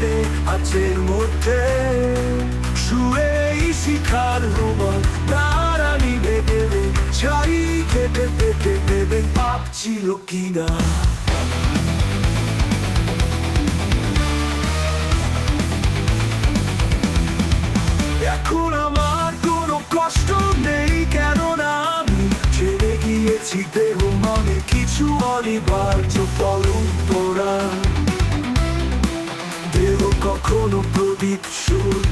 কোণে আছের মধ্যে। শুয়ে শিখার রোমা দাঁড়ানি দেবে ছাই খেতে পেতে দেবে পাপ ছিল কিনা। এখন আমার কোনো কষ্ট নেই, কেননা আমি ছেড়ে গিয়েছি দেহ মনে কিছু অনিবার্য পরম্পরা দেহ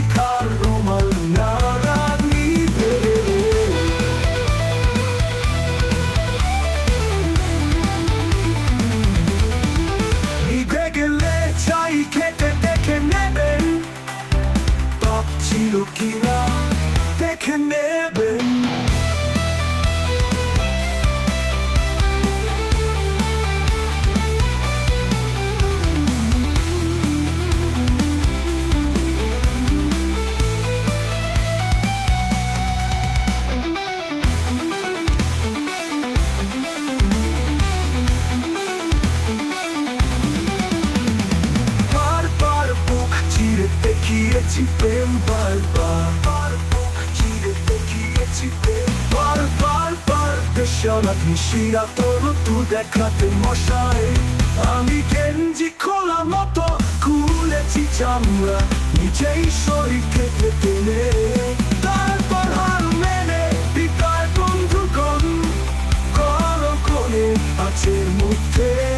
çıkar romanlara liderim Nidegele çay kete teke neben Bak çilukina teke теперь борьба Барбар, бар, দেশনাথ নিশিরা তোর তু দেখাতে মশাই আমি গেঞ্জি খোলা মতো খুলেছি চামড়া নিজেই শরীর থেকে টেনে তারপর হার মেনে বিদায় বন্ধুগণ কর কোণে আছে মুখে